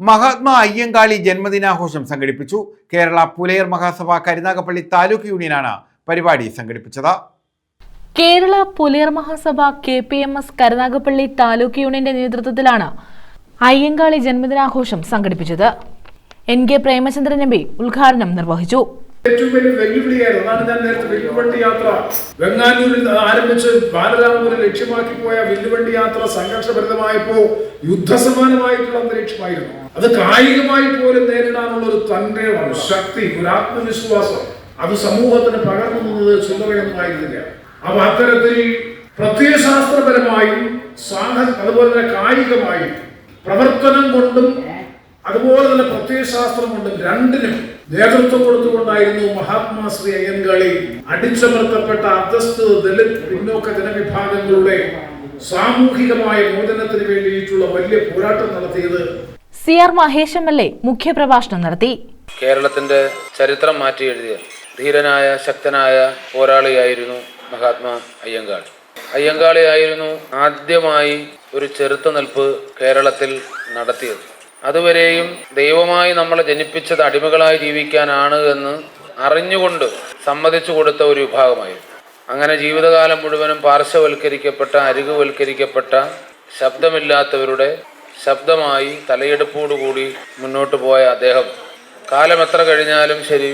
മഹാത്മാ അയ്യങ്കാളി ജന്മദിനാഘോഷം സംഘടിപ്പിച്ചു. കേരള പുലയർ മഹാസഭ കരുനാഗപ്പള്ളി താലൂക്ക് യൂണിയനാണ് പരിപാടി സംഘടിപ്പിച്ചത്. Kerala Pulayar Mahasabha K P M S Karunagappally taluk യൂണിയന്റെ നേതൃത്വത്തിലാണ് അയ്യങ്കാളി ജന്മദിനാഘോഷം സംഘടിപ്പിച്ചത്. N K Premachandran M P ഉദ്ഘാടനം നിർവഹിച്ചു. ഏറ്റവും വലിയ വെല്ലുവിളിയായിരുന്നു. അതാണ് ഞാൻ നേരത്തെ വില്ലുവണ്ടി യാത്ര. വെങ്ങാനൂരിൽ ആരംഭിച്ച് ബാലരാമപുരം ലക്ഷ്യമാക്കി പോയ വില്ലുവണ്ടി യാത്ര സംഘർഷഭരിതമായപ്പോ യുദ്ധസമാനമായിട്ടുള്ള അന്തരീക്ഷമായിരുന്നു. അത് കായികമായി പോലും നേരിടാനുള്ള ഒരു തന്റെ ശക്തി ഒരു ആത്മവിശ്വാസം അത് സമൂഹത്തിന് പകർന്നു നിന്നത് ചില്ലറയൊന്നുമായിരുന്നില്ല അപ്പൊ അത്തരത്തിൽ പ്രത്യയശാസ്ത്രപരമായും സാഹ അതുപോലെ തന്നെ കായികമായും പ്രവർത്തനം കൊണ്ടും അതുപോലെ തന്നെ പ്രത്യയശാസ്ത്രം കൊണ്ടും രണ്ടിനും നേതൃത്വം കൊടുത്തുകൊണ്ടായിരുന്നു മഹാത്മാ ശ്രീ അയ്യൻകാളി അടിച്ചമർത്തപ്പെട്ട അധസ്ഥ ദളിത് പിന്നോക്ക ജനവിഭാഗങ്ങളുടെ സാമൂഹികമായ മോചനത്തിന് വേണ്ടിയിട്ടുള്ള വലിയ പോരാട്ടം നടത്തിയത് C R Mahesh M L A മുഖ്യപ്രഭാഷണം നടത്തി. കേരളത്തിന്റെ ചരിത്രം മാറ്റി എഴുതിയ ധീരനായ ശക്തനായ പോരാളിയായിരുന്നു മഹാത്മാ അയ്യങ്കാൾ അയ്യങ്കാളിയായിരുന്നു ആദ്യമായി ഒരു ചെറുത്തുനിൽപ്പ് കേരളത്തിൽ നടത്തിയത്. അതുവരെയും ദൈവമായി നമ്മളെ ജനിപ്പിച്ചത് അടിമകളായി ജീവിക്കാനാണ് എന്ന് അറിഞ്ഞുകൊണ്ട് സമ്മതിച്ചു കൊടുത്ത ഒരു വിഭാഗമായിരുന്നു. അങ്ങനെ ജീവിതകാലം മുഴുവനും പാർശ്വവൽക്കരിക്കപ്പെട്ട അരികുവൽക്കരിക്കപ്പെട്ട ശബ്ദമില്ലാത്തവരുടെ ശബ്ദമായി തലയെടുപ്പോടുകൂടി മുന്നോട്ട് പോയ അദ്ദേഹം. കാലം എത്ര കഴിഞ്ഞാലും ശരി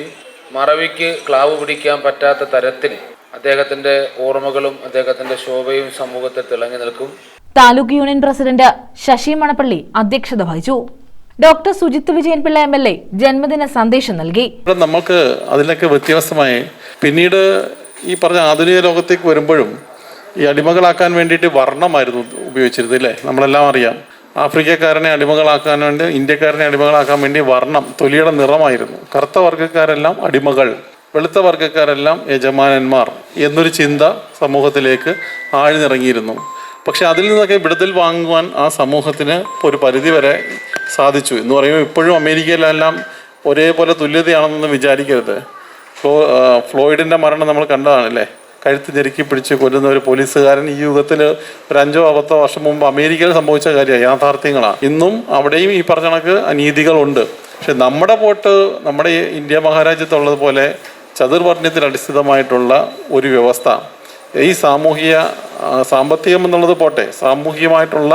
മറവിക്ക് ക്ലാവ് പിടിക്കാൻ പറ്റാത്ത തരത്തിൽ അദ്ദേഹത്തിന്റെ ഓർമ്മകളും അദ്ദേഹത്തിന്റെ ശോഭയും സമൂഹത്തിൽ തിളങ്ങി നിൽക്കും. താലൂക്ക് യൂണിയൻ പ്രസിഡന്റ് ശശി മണപ്പള്ളി അധ്യക്ഷത വഹിച്ചു. Doctor Sujith Vijayan Pillai M L A ജന്മദിന സന്ദേശം നൽകി. നമ്മൾക്ക് നമുക്ക് അതിലൊക്കെ വ്യത്യസ്തമായി പിന്നീട് ഈ പറഞ്ഞ ആധുനിക ലോകത്തേക്ക് വരുമ്പോഴും ഈ അടിമകളാക്കാൻ വേണ്ടിയിട്ട് വർണമായിരുന്നു ഉപയോഗിച്ചിരുന്നത് അല്ലേ നമ്മളെല്ലാം അറിയാം. ആഫ്രിക്കക്കാരനെ അടിമകളാക്കാൻ വേണ്ടി ഇന്ത്യക്കാരനെ അടിമകളാക്കാൻ വേണ്ടി വർണം തൊലിയുടെ നിറമായിരുന്നു. കറുത്ത വർഗക്കാരെല്ലാം അടിമകൾ വെളുത്ത വർഗക്കാരെല്ലാം യജമാനന്മാർ എന്നൊരു ചിന്ത സമൂഹത്തിലേക്ക് ആഴ്ന്നിറങ്ങിയിരുന്നു. പക്ഷെ അതിൽ നിന്നൊക്കെ വിടുതൽ വാങ്ങുവാൻ ആ സമൂഹത്തിന് ഒരു പരിധി വരെ സാധിച്ചു. എന്ന് പറയുമ്പോൾ ഇപ്പോഴും അമേരിക്കയിലെല്ലാം ഒരേപോലെ തുല്യതയാണെന്നൊന്നും വിചാരിക്കരുത്. ഫ്ലോ ഫ്ലോയിഡിന്റെ മരണം നമ്മൾ കണ്ടതാണല്ലേ? കഴുത്ത് ഞെരുക്കി പിടിച്ച് കൊല്ലുന്ന ഒരു പോലീസുകാരൻ ഈ യുഗത്തിൽ ഒരു അഞ്ചോ പത്തോ വർഷം മുമ്പ് അമേരിക്കയിൽ സംഭവിച്ച കാര്യമാണ് യാഥാർത്ഥ്യങ്ങളാണ്. ഇന്നും അവിടെയും ഈ പറഞ്ഞ കണക്ക് അനീതികളുണ്ട്. പക്ഷെ നമ്മുടെ പോട്ട് നമ്മുടെ ഇന്ത്യ മഹാരാജ്യത്തുള്ളതുപോലെ ചതുർവർണത്തിൽ അടിസ്ഥിതമായിട്ടുള്ള ഒരു വ്യവസ്ഥ. ഈ സാമൂഹിക സാമ്പത്തികം എന്നുള്ളത് പോട്ടെ സാമൂഹികമായിട്ടുള്ള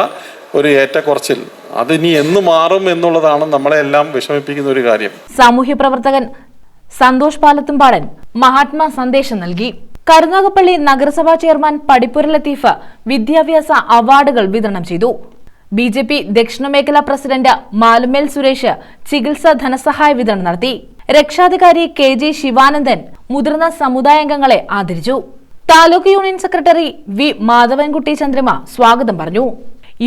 ഒരു ഏറ്റക്കുറച്ചിൽ. അതിനി എന്ന് മാറും എന്നുള്ളതാണ് നമ്മളെ എല്ലാം വിഷമിപ്പിക്കുന്ന ഒരു കാര്യം. സാമൂഹ്യ പ്രവർത്തകൻ സന്തോഷ് പാലത്തുംപാടൻ മഹാത്മാ സന്ദേശം നൽകി. കരുനാഗപ്പള്ളി നഗരസഭാ ചെയർമാൻ പടിപ്പുര ലത്തീഫ് വിദ്യാഭ്യാസ അവാർഡുകൾ വിതരണം ചെയ്തു. ബി ജെ പി ദക്ഷിണമേഖലാ പ്രസിഡന്റ് മാലുമേൽ സുരേഷ് ചികിത്സാ ധനസഹായ വിതരണം നടത്തി. രക്ഷാധികാരി കെ ജെ ശിവാനന്ദൻ മുതിർന്ന സമുദായാംഗങ്ങളെ ആദരിച്ചു. Taluk union secretary V Madhavankutty Chandrama സ്വാഗതം പറഞ്ഞു.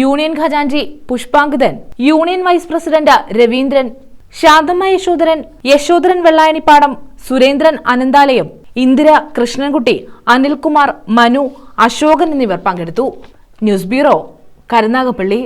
Union ഖജാൻജി Pushpankithan union vice president Raveendran Santhamma Yashodharan Yashodharan Vellayanippadam Surendran Ananthalayam Indira Krishnankutty Anilkumar Manu Asokan എന്നിവർ പങ്കെടുത്തു. News bureau Karunagappally.